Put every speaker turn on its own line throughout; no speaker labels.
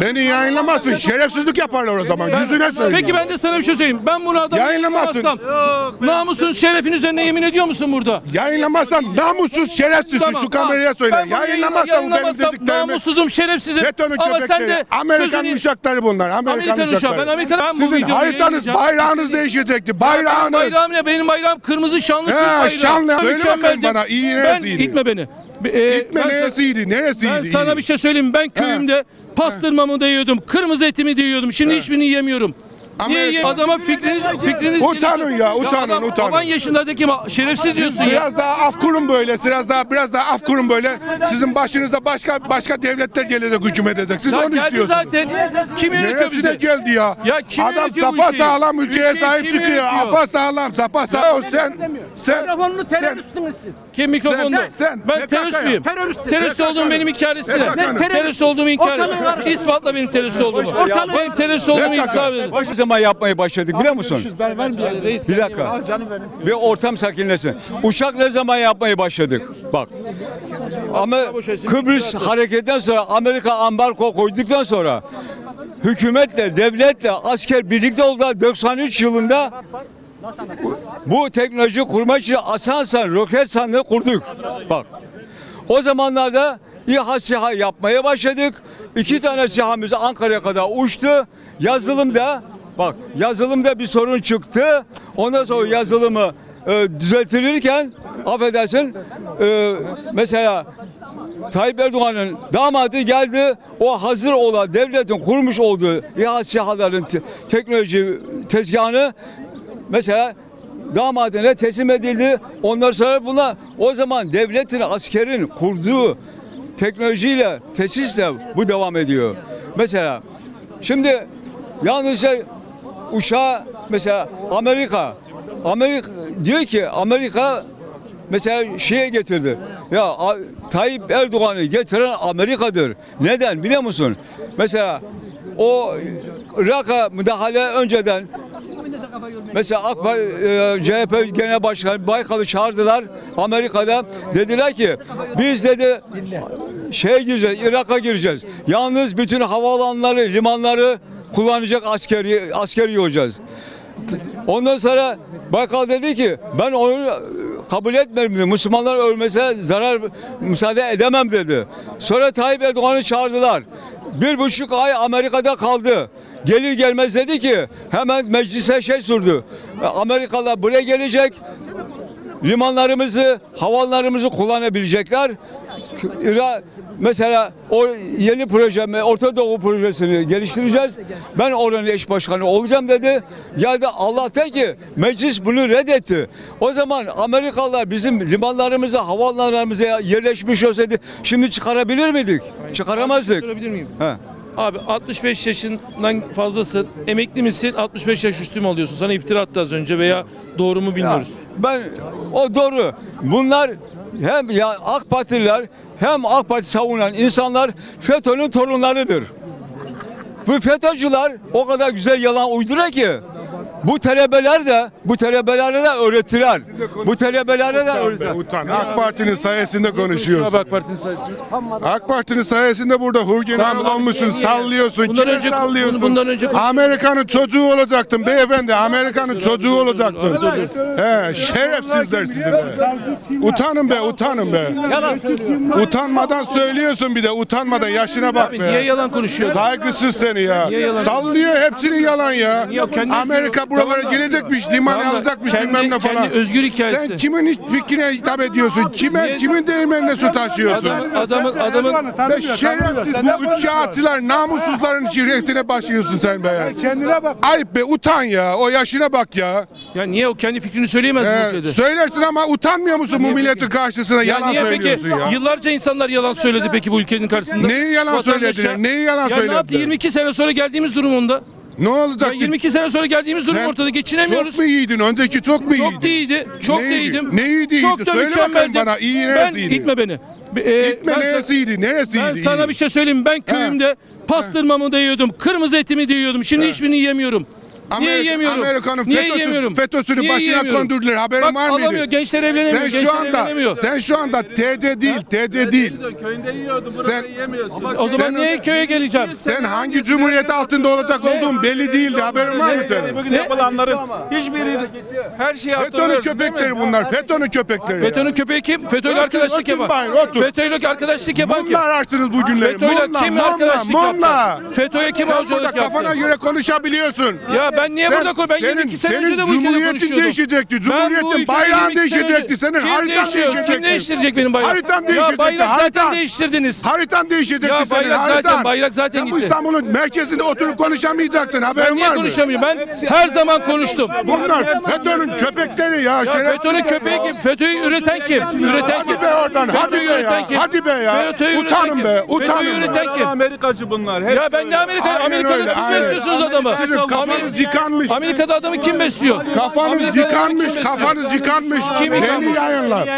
Beni yayınlamazsın. Şerefsizlik yaparlar o zaman. Yüzüne söyle.
Peki ben de sana bir şey söyleyeyim. Ben bunu adamı
Yayınlamazsın.
namusun şerefin üzerine yemin ediyor musun burada?
Yayınlamazsan namussuz şerefsizsin.
Tamam,
Şu kameraya söyle.
Ben bunu
Yayınlamazsan bu benim
yayınlamazsam
dediklerimi.
namussuzum, şerefsizim.
FETÖ'nün
Ama sen
köpekleri.
de
Amerikan
sözünü-
uşakları bunlar. Amerikan,
Amerikan uşağı.
uşakları.
Ben Amerikan- ben bu
Sizin
videoyu
haritanız,
yayınlayacağım.
bayrağınız değişecekti. Bayrağınız.
Bayrağım ne? Benim bayrağım kırmızı şanlı Türk
He,
bayrağı.
şanlı. Söyle
Mükemmeldi.
bakayım bana, iyi
Ben
neresiydi?
itme beni. E,
İtme
ben
neresiydi? Neresiydi?
Ben sana
iyi?
bir şey söyleyeyim. Ben köyümde pastırmamı da yiyordum. Kırmızı etimi de yiyordum. Şimdi hiçbirini yiyemiyorum. Niye
Amerika-?
Adama fikriniz, fikriniz
Utanın ya, utanın,
adam
utanın.
Baban yaşındaki ma- şerefsiz diyorsun ya.
Biraz daha af kurun böyle, biraz daha biraz daha af kurun böyle. Sizin başınıza başka başka devletler gelecek, hüküm edecek. Siz
Ya
onu
geldi
istiyorsunuz.
zaten. Kim yönetiyor
Neresi de
bizi?
geldi ya?
Ya kim
Adam
yönetiyor bu
sapa
ülkeyi?
sağlam ülkeye
Ülkeyi
sahip
kim
çıkıyor.
yönetiyor?
Apa sağlam, sapa sağlam. Sen, sen,
Telefonunu teröristsiniz siz.
Kim mikrofonda?
Sen- sen
ben
PKK
terörist miyim?
Terörist.
Terörist olduğum benim inkar.
PKK 'nın.
Ben terörist olduğumu inkar
Ortalığı
et. İspatla benim terörist olduğumu. Benim terörist olduğumu
PKK.
itiraf edin.
Ne zaman yapmaya başladık biliyor musun?
Reis
Bir dakika. Bir ortam sakinleşsin. Uçak ne zaman yapmaya başladık? Bak. Ama Kıbrıs hareketten sonra Amerika ambargo koyduktan sonra hükümetle, devletle, asker birlikte oldular 93 yılında bu teknoloji kurmak için Aselsan roket sandığı kurduk. Bak. O zamanlarda İHA SİHA yapmaya başladık. İki tane SİHA'mız Ankara'ya kadar uçtu. Yazılımda bak yazılımda bir sorun çıktı. Ondan sonra yazılımı e, düzeltilirken affedersin e, mesela Tayyip Erdoğan'ın damadı geldi. O hazır olan devletin kurmuş olduğu İHA SİHA'ların te- teknoloji tezgahını mesela damadına teslim edildi. Ondan sonra buna o zaman devletin askerin kurduğu teknolojiyle tesisle bu devam ediyor. Mesela şimdi yalnızca uçağı mesela Amerika Amerika diyor ki Amerika mesela şeye getirdi. Ya Tayyip Erdoğan'ı getiren Amerika'dır. Neden biliyor musun? Mesela o Irak'a müdahale önceden Mesela AK e, CHP Genel Başkanı Baykal'ı çağırdılar Amerika'da. Dediler ki biz dedi şeye gireceğiz, Irak'a gireceğiz. Yalnız bütün havaalanları, limanları kullanacak askeri askeri olacağız. Ondan sonra Baykal dedi ki ben onu kabul etmedim dedi. Müslümanlar ölmese zarar müsaade edemem dedi. Sonra Tayyip Erdoğan'ı çağırdılar. Bir buçuk ay Amerika'da kaldı. Gelir gelmez dedi ki hemen meclise şey sürdü. Amerikalılar buraya gelecek. Limanlarımızı, havalarımızı kullanabilecekler. Mesela o yeni proje, Orta Doğu projesini geliştireceğiz. Ben oranın eş başkanı olacağım dedi. Geldi Allah'tan ki meclis bunu reddetti. O zaman Amerikalılar bizim limanlarımıza, havalarımıza yerleşmiş olsaydı şimdi çıkarabilir miydik? Çıkaramazdık.
Sorabilir miyim?
He.
Abi 65 yaşından fazlasın. Emekli misin? 65 yaş üstü mü alıyorsun? Sana iftira attı az önce veya doğru mu bilmiyoruz.
Ben o doğru. Bunlar hem ya AK Partililer hem AK Parti savunan insanlar FETÖ'nün torunlarıdır. Bu FETÖ'cüler o kadar güzel yalan uyduruyor ki bu telebeler de bu telebelere de öğretirler. Bu telebelere de öğretirler.
utan. AK Parti'nin sayesinde konuşuyorsun.
Bak partinin sayesinde.
AK Parti'nin sayesinde burada hur general
Tamam, abi,
olmuşsun, sallıyorsun.
Bundan
Kime
önce-
sallıyorsun?
bundan önce-
Amerika'nın çocuğu olacaktın beyefendi. Amerika'nın çocuğu olacaktın. He, şerefsizler sizi be. Utanın be, utanın be. Utanmadan söylüyorsun bir de, utanmadan yaşına bak
Abi niye
be.
yalan konuşuyor?
Saygısız seni ya.
Niye yalan?
Sallıyor hepsini yalan ya. Amerika buralara
Tamam
gelecekmiş, liman
Tamam
alacakmış
kendi-
bilmem ne falan.
kendi özgür hikayesi.
Sen kimin hiç fikrine hitap ediyorsun? Kime,
Niye-
kimin değirmenine su taşıyorsun?
Adamın, adamın, adamın
şerefsiz bu üç şahatçılar namussuzların şirretine başlıyorsun sen be ya.
Kendine bak.
Ayıp be utan ya. O yaşına bak ya.
ya niye o kendi fikrini söyleyemez mi
Ee,
ülkede?
söylersin ama utanmıyor musun bu milletin karşısına
Ya
yalan
niye peki
söylüyorsun ya.
yıllarca insanlar yalan söyledi peki bu ülkenin karşısında?
Neyi yalan söylediler? Neyi yalan
ya ne yaptı
söylediler?
22 sene sonra geldiğimiz durum onda.
Ne olacak?
22 sene sonra geldiğimiz durum
Sen
ortada geçinemiyoruz.
Çok mu iyiydin? Önceki çok mu iyiydin?
Çok da iyiydi. Çok da
Neydi?
iyiydim.
Neydi
Çok
iyiydi?
da
Söyle
mükemmeldim.
bana, iyi
Ben
neresiydi?
itme beni. Ee,
İtme
ben sa-
neresiydi? Neresiydi?
Ben sana
iyi?
bir şey söyleyeyim. Ben köyümde pastırmamı da yiyordum. Kırmızı etimi de yiyordum. Şimdi hiçbirini yiyemiyorum. Niye
Amerika-
yiyemiyorum?
Amerika'nın
Niye
FETÖ'sünü-
yiyemiyorum?
FETÖ'sünü
Niye
başına
yiyemiyorum?
kondurdular. Haberin
Bak,
var mıydı?
alamıyor, gençler evlenemiyor,
Sen
gençler
şu anda
evlenemiyor.
sen şu anda TC değil, TC değil.
Köyünde yiyordu
Sen-
burada yiyemiyorsun.
O zaman
Sen-
niye köye geleceğim?
Sen hangi cumhuriyet altında olacak olduğun belli değildi. Haberin var mı senin?
Bugün yapılanların hiçbiri her şeyi
FETÖ'nün
hatırlıyorsun değil mi?
köpekleri bunlar. FETÖ'nün köpekleri.
FETÖ'nün köpeği kim? FETÖ'yle arkadaşlık
otur
yapan.
bayım, otur.
FETÖ'yle arkadaşlık yapan kim?
Bunlar ararsınız bu günleri.
FETÖ'yle
Bunlar,
kim
bunlar,
arkadaşlık
bunlar.
yaptı? FETÖ'ye kim
Sen burada
avcılık
kafana göre konuşabiliyorsun.
Ya ben niye
Sen-
burada koy? Ben
senin-
22 sene
senin
önce de bu ülkede
cumhuriyetin
konuşuyordum.
değişecekti. Cumhuriyetin bayrağın
22 sene
değişecekti. Senin
Kim
haritan değişecekti.
Kim değiştirecek benim bayrağımı?
Haritan
Ya
değişecekti.
bayrak zaten
haritan.
değiştirdiniz.
Haritan değişecekti
Ya
senin
bayrak zaten-
haritan.
bayrak zaten
Sen bu
gitti.
İstanbul'un merkezinde oturup konuşamayacaktın. Haberin
Ben niye
var mı?
konuşamıyorum? Ben her zaman konuştum.
Bunlar FETÖ'nün köpekleri ya.
Ya
şeref-
FETÖ'nün köpeği kim? FETÖ'yü üreten kim? Üreten kim?
Hadi be oradan. Hadi
FETÖ'yü
be
üreten
ya.
kim?
Hadi be ya.
FETÖ'yü üreten
Utanın
kim?
be.
FETÖ'yü
Utanın
üreten
be.
kim?
Amerikacı bunlar. hepsi
Ya ben ne Amerika?
Aynen
Amerika'da
öyle,
siz
aynen.
besliyorsunuz adamı.
Sizin kafanız yıkanmış.
Amerika'da adamı kim besliyor?
Kafanız
Amerika'da
yıkanmış,
kim
kafanız yıkanmış.
Kim
Beni
yıkanmış?
yayınlar.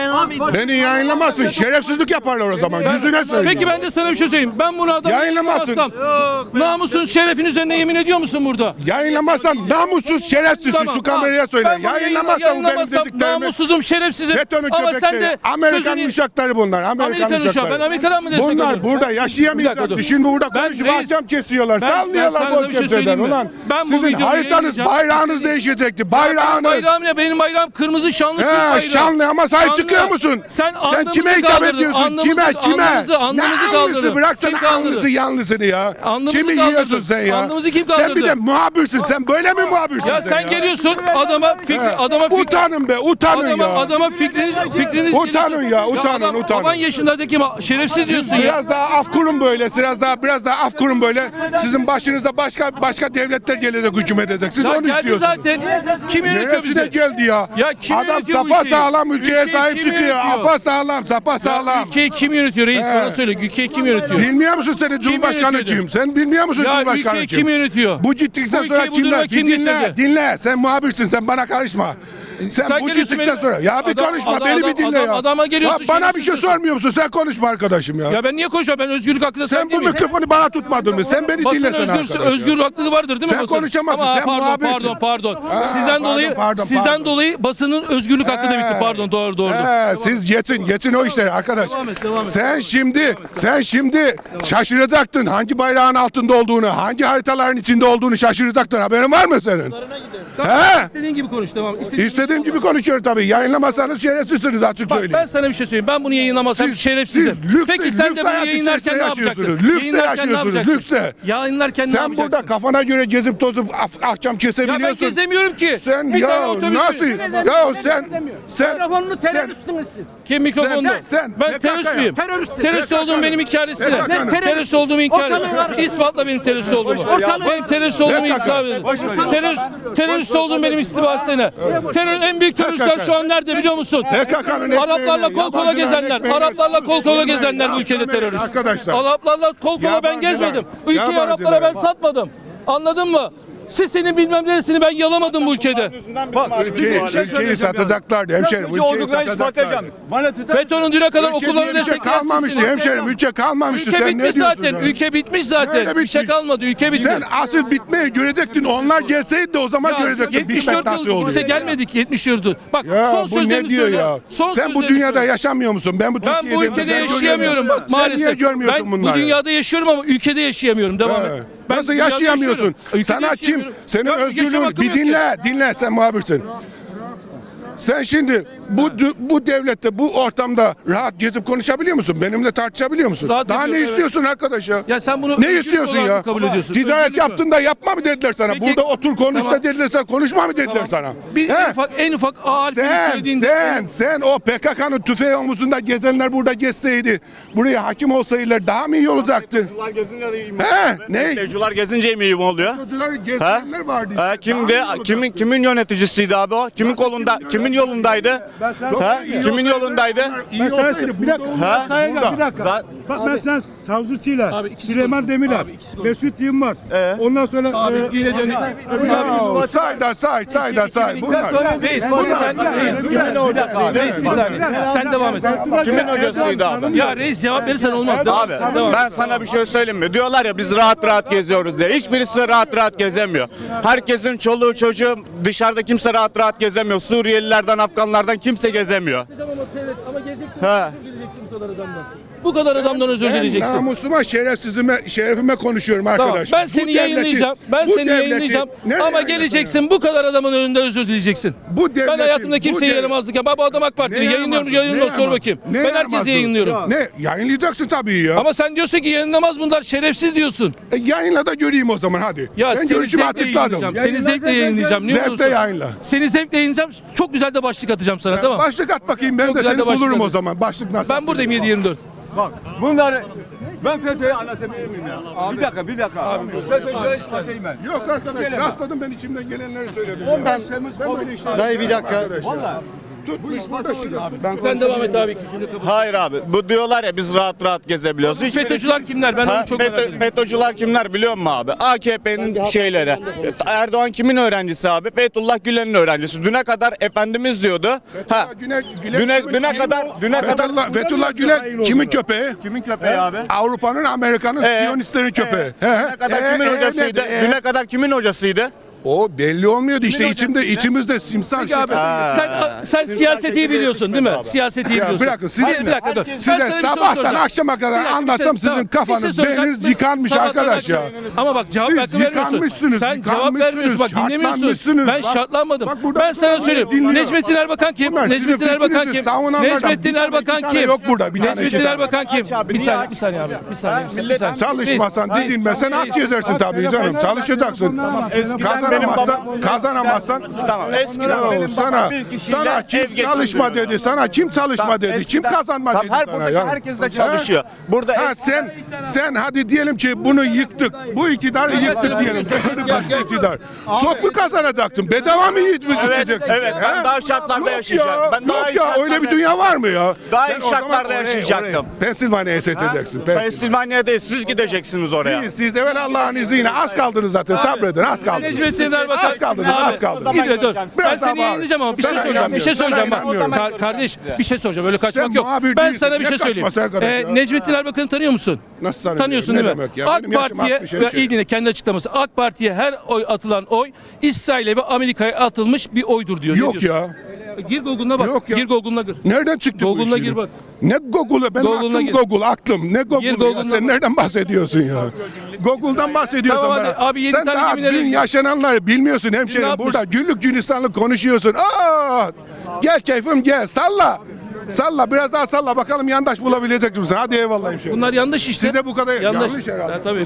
Beni yayınlamazsın. Şerefsizlik yaparlar o zaman. Yüzüne söyleyeyim.
Peki ben de sana bir şey söyleyeyim. Ben bunu adamı
Yayınlamazsın.
yayınlamazsam namusun şerefin üzerine yemin ediyor musun burada?
Yayınlamazsan namussuz şerefsizsin
Tamam,
şu kameraya söyle.
Ben bunu
Yayınlamazsan bu benim
yayınlamazsam
dediklerimi.
namussuzum, şerefsizim.
FETÖ'nün
Ama sen
köpekleri.
de
Amerikan
sözünü-
uşakları bunlar. Amerikan,
Amerikan uşağı.
uşakları.
Ben Amerika'dan mı destek
Bunlar
alıyorum?
burada yaşayamayacaktı.
dur.
Şimdi burada
Ben
konuşup
reis-
hakem kesiyorlar.
Ben- ben
Sallıyorlar
sana da bir şey söyleyeyim mi?
Ulan
Ben bu
sizin
videoyu yayınlayacağım.
bayrağınız değişecekti.
Benim
Bayrağınız.
bayrağım ne? Benim bayrağım kırmızı şanlı Türk bayrağı.
şanlı ama sahip çıkıyor musun?
Sen,
Sen kime hitap ediyorsun?
andımızı-
kime? Kime?
Andımızı, andımızı
ne anlısı? Bıraksana
Kim kaldırdı?
anlısı yanlısını ya.
Andımızı
Kimi
kaldırdın.
yiyorsun sen ya?
Andımızı kim
Sen bir
kaldırdı?
de muhabirsin. Sen böyle mi muhabirsin
Ya sen
ya?
geliyorsun adama fikri, adama fikri,
Utanın be, utanın
adama,
ya.
adama fikriniz, fikriniz
Utanın ya, utanın,
adam,
utanın.
Baban yaşındaki şerefsiz diyorsun ya.
Biraz daha af kurun böyle, biraz daha biraz daha af kurun böyle. Sizin başınıza başka başka devletler gelecek, hüküm edecek. Siz
Ya
onu
geldi
istiyorsunuz.
zaten. Kim yönetiyor bizi?
geldi ya?
Ya kim
Adam
yönetiyor
sapa
ülkeyi?
sağlam ülkeye
Ülkeyi
sahip
kim
çıkıyor.
yönetiyor?
Apa sağlam, sapa sağlam.
ülkeyi kim yönetiyor reis bana söyle. Ülkeyi kim yönetiyor?
Bilmiyor musun sen Cumhurbaşkanı
yönetiyor?
kim? Sen bilmiyor musun
Ya
Cumhurbaşkanı
ülkeyi
kim?
kim yönetiyor?
Bu gittikten
Bu
sonra
ülkeyi bu duruma
kimler?
kim
Bir dinle,
getirdi?
dinle. Sen muhabirsin, sen bana karışma. Sen,
Sen
bu gittikten sonra. Ya bir
Adam-
konuşma,
adam-
beni bir
adam-
dinle
adam-
ya.
adama geliyorsun,
Ya bana bir şey sormuyor musun? Sen konuşma arkadaşım ya.
Ya ben niye konuşuyorum? Ben özgürlük hakkında
sen bu mikrofonu bana tutmadın mı? Sen beni dinle sen
özgür, özgür hakları vardır değil mi
Sen
basın?
konuşamazsın,
Ama
sen
pardon,
muhabirsin.
pardon, pardon. Sizden
pardon,
dolayı,
pardon,
sizden
pardon.
dolayı basının özgürlük hakkı da bitti. Pardon, doğru, doğru.
Siz yetin, yetin o işleri arkadaş. Sen şimdi, sen şimdi şaşıracaktın hangi bayrağın altında olduğunu, hangi haritaların içinde olduğunu şaşıracaktın. Haberin var mı senin? He?
İstediğin gibi konuş, tamam. İstediğin
İstediğim gibi konuşuyorum tabii. Yayınlamasanız şerefsizsiniz açık
Bak
söyleyeyim.
ben sana bir şey söyleyeyim. Ben bunu yayınlamasam
Siz-
şerefsizim.
siz lüks-
Peki sen
lüks
de bunu
hayat
yayınlarken
içerisinde
ne yapacaksın?
yaşıyorsunuz. Lükste
Yayınlarken ne
yaşıyorsunuz,
yapacaksın?
lükste.
Yayınlarken ne
Sen
yapacaksın?
burada kafana göre gezip tozup af- akşam
ya ben
kesebiliyorsun.
gezemiyorum ki.
Sen
Bir tane
ya
otobüs-
nasıl? Ya sen sen
Mikrofonunu
sen
teröristsiniz siz.
Kim mikrofonda?
Sen- sen
ben
PKK
terörist miyim?
Terörist.
Terörist olduğum benim hikaye etsene.
PKK 'nın.
Ne terörist olduğumu inkar
Ortalığı
et. İspatla benim terörist olduğumu.
Ortalığı-
Benim terörist olduğumu
PKK.
itiraf edin. Terörist, terörist olduğum benim istifa etsene. Terör, en büyük teröristler şu an nerede biliyor musun?
PKK'nın
Araplarla kol kola gezenler, Araplarla kol kola gezenler bu ülkede terörist.
Arkadaşlar.
Araplarla kol kola ben gezmedim. Ülkeyi. Araplara ben satmadım. Anladın mı? Siz senin bilmem neresini ben yalamadım bu ülkede.
Bak,
Ülkeyi, ülkeyi satacaklardı hemşerim. Ülkeyi satacaklardı.
FETÖ'nün düne kadar
Ülke diye
okullarını
bir şey
destekleyen
kalmamıştı
sizsiniz.
hemşerim. Ülke kalmamıştı.
Ülke
Sen ne
bitmiş zaten. Ülke bitmiş zaten. Bir şey
bitmiş.
kalmadı. Ülke bitti.
Sen asıl bitmeyi görecektin. Onlar gelseydi de o zaman görecektin.
74
Bitmek nasıl
yıl kimse gelmedik 74 yıl. Bak son sözlerimi
ne diyor
söyle.
ya?
Son
Sen bu dünyada yaşamıyor musun? Ben bu
ben bu
Türkiye'de
ülkede
ben
yaşayamıyorum bak maalesef.
Sen niye görmüyorsun
ben
bunları?
bu dünyada yaşıyorum ama ülkede yaşayamıyorum. Devam et. Ben
Nasıl yaşayamıyorsun? Sana kim? Senin özgürlüğün bir dinle, dinle sen muhabirsin. Sen şimdi bu bu devlette, bu ortamda rahat gezip konuşabiliyor musun? Benimle tartışabiliyor musun?
Rahat
Daha ne
ediyorum, evet.
istiyorsun arkadaş ya?
Ya sen bunu
ne
özgürlük
istiyorsun
olarak
ya?
mı kabul ediyorsun?
Ticaret
Özgürlük mü?
yaptın da yapma mı dediler sana?
Peki-
Burada otur konuş
Tamam.
da dediler sana, konuşma mı dediler
Tamam.
sana?
Bir
He?
en ufak en ufak ağır
Sen,
söylediğin
sen, sen o PKK'nın tüfeği omuzunda gezenler burada gezseydi, buraya hakim olsaydılar daha mı iyi olacaktı?
Teycular gezince de iyi mi?
He? Ne?
Gezince mi iyi mi oluyor?
Çocuklar
Ha?
gezenler vardı.
Ha,
işte.
kimdi?
Daha iyi olacaktı.
Kimin kimin yöneticisiydi abi o? Kimin kolunda? Kimin yolundaydı? Ha? Kimin yolundaydı?
İyi olsaydı burada
Ha?
olmaz.
Bir dakika.
Za-
Bak mesela Savcı Çiğler,
Abi ikisi
Süleyman
konuşsun.
Demirel,
Abi ikisi konuşsun.
Mesut Yılmaz. Ondan sonra
Abi
e,
yine dönüyor.
Ya, say da say, say da say. Bunlar.
Reis, sen, reis, bir saniye. Reis, bir saniye. Sen devam et.
Kimin hocasıydı abi?
Ya reis cevap verirsen olmaz. Devam
Abi
devam
ben sana bir şey söyleyeyim mi? Diyorlar ya biz rahat rahat geziyoruz diye. Hiçbirisi de rahat rahat gezemiyor. Herkesin çoluğu çocuğu dışarıda kimse rahat rahat gezemiyor. Suriyelilerden, Afganlardan kimse gezemiyor.
Ama seyret, ama geleceksin, bu kadar adamdan. Bu kadar adamdan özür dileyeceksin.
Namusuma, şerefsizime, şerefime konuşuyorum
Tamam
arkadaş.
ben
Bu
seni
devleti-
yayınlayacağım. Ben
bu
seni
devleti-
yayınlayacağım. Ama geleceksin
ya?
bu kadar adamın önünde özür dileyeceksin.
Bu devletin,
Ben hayatımda
bu
kimseye yaramazlık ya. Bu adam AK Partili. Yayınlıyorum yayınlıyorum sor bakayım.
ne
Ben herkese yayınlıyorum.
Ne? Yayınlayacaksın tabii ya.
Ama sen diyorsun ki yayınlamaz bunlar şerefsiz diyorsun.
E, yayınla da göreyim o zaman hadi.
Ya
ben
seni
görüşümü
zevkle
açıkladım.
yayınlayacağım. Seni zevkle yayınlayacağım. Niye
Zevkle yayınla.
Seni zevkle yayınlayacağım. Çok güzel de başlık atacağım sana tamam mı?
Başlık at bakayım ben de seni bulurum o zaman. Başlık nasıl?
Ben buradayım 7-24.
Bak bunları ben FETÖ'yü anlatabilir miyim ya? Bir dakika bir dakika. FETÖ'cüleri anlatayım ben.
Yok arkadaş rastladım ben içimden gelenleri söyledim.
15 Temmuz
Ben böyle işler-
Dayı bir dakika.
Valla.
Tut bu iş burada şurada. Ben
Sen devam et abi. Küçüğünü kapat.
Hayır abi. Bu diyorlar ya biz rahat rahat gezebiliyoruz. Hiçbirisi-
FETÖ'cüler kimler? Ben
Ha,
onu çok merak ediyorum.
FETÖ'cüler kimler biliyor musun abi? AKP'nin şeyleri. Erdoğan kimin öğrencisi abi? Fethullah Gülen'in öğrencisi. Düne kadar efendimiz diyordu. Ha.
Güne, Gülen-
Düne, düne kadar düne kadar
Fethullah, Fethullah Gülen kimin köpeği?
kimin köpeği abi?
Avrupa'nın, Amerika'nın, Siyonistlerin köpeği. He,
Düne kadar kimin hocasıydı?
ne- ee?
Düne kadar kimin hocasıydı?
O belli olmuyordu işte
Kimin
içimde
hocasıydı?
içimizde simsar
Peki abi
şey.
sen sen siyaseti iyi biliyorsun değil mi? Siyaseti iyi
Ya
biliyorsun.
bırakın siz
Hayır, bir dakika dur. Ben
size
sana bir soru
sabahtan
soracağım.
akşama kadar
Bir dakika, bir
anlatsam
şey-
sizin
tamam,
kafanız,
şey soracağım.
beyniniz yıkanmış
Sabahtan
arkadaş ya.
Ama bak cevap
Siz
hakkı vermiyorsun.
yıkanmışsınız,
Sen cevap vermiyorsun. Bak dinlemiyorsun.
şartlanmışsınız.
Ben
Bak-
şartlanmadım.
bak burada-
Ben sana söyleyeyim.
Dinliyorum.
Necmettin Erbakan kim?
Bunlar sizin
Necmettin Erbakan
fikrinizi
kim?
savunanlardan
Necmettin
tane,
Erbakan
iki tane
kim?
yok burada, bir tane, iki
Necmettin
tane.
Erbakan kim?
Aç abi,
Bir
niye
saniye,
aç?
bir saniye abi. Bir saniye, bir saniye.
Çalışmasan
Reis,
dinlenmesen aç gezersin tabii canım. Çalışacaksın.
Benim
Kazanamazsan,
babam-
kazanamazsan
Tamam. Eskiden
Ya
benim
sana
babam bir kişiyle
sana
ev
kim
geçindiriyordu.
çalışma dedi? Sana kim çalışma
Tamam,
dedi? Kim
eskiden-
kazanma
Tamam,
dedi
her
sana
buradaki
ya?
herkes de çalışıyor. Burada
Ha
es-
sen sen hadi diyelim ki bunu yıktık. Bu iktidarı yıktık diyelim. Getirdik başka iktidar. Çok mu kazanacaktın? Bedava mı yiyip
Evet, evet. Ben
Ha?
daha şartlarda yaşayacağım.
ya,
Ben daha
yok ya öyle bir dünya var mı ya?
Daha iyi
o zaman
şartlarda
oraya-
yaşayacaktım.
oraya- Pensilvanya'ya seçeceksin. Pensilvanya.
Değil siz gideceksiniz oraya.
Siz, siz evvel Allah'ın izniyle az kaldınız zaten sabredin az kaldınız.
Necmettin Erbakan.
Az
Abi,
az kaldınız.
Gitme dur. Ben seni yayınlayacağım ama bir şey soracağım. Bir şey soracağım bak. kardeş bir şey soracağım. Öyle kaçmak yok. Ben sana bir şey söyleyeyim. Ee? Necmettin Erbakan'ı tanıyor musun?
Nasıl tanıyorum?
Tanıyorsun değil mi? AK Parti'ye
60
ve
hemşerim.
iyi dinle kendi açıklaması. AK Parti'ye her oy atılan oy İsrail'e ve Amerika'ya atılmış bir oydur diyor.
Yok ya.
Gir Google'una bak.
Yok ya.
Gir Google'una gir.
Nereden çıktı bu
Google'una
işin?
gir bak.
Ne Google'ı? Benim
Google'una
aklım
gir.
Google, aklım. Ne Google'ı ya?
Google'una
Sen
bak.
nereden bahsediyorsun ya? Google'dan bahsediyorsun
Tamam
bana.
abi yedi
Sen
tane
daha dün yaşananları bilmiyorsun hemşerim.
yapmış?
Burada güllük gülistanlık konuşuyorsun. Aa! Gel keyfim gel. Salla. Salla biraz daha salla bakalım yandaş bulabilecek misin? Hadi eyvallah hemşerim.
Bunlar yanlış işte.
Size bu kadar yanlış herhalde.
Ha, tabii.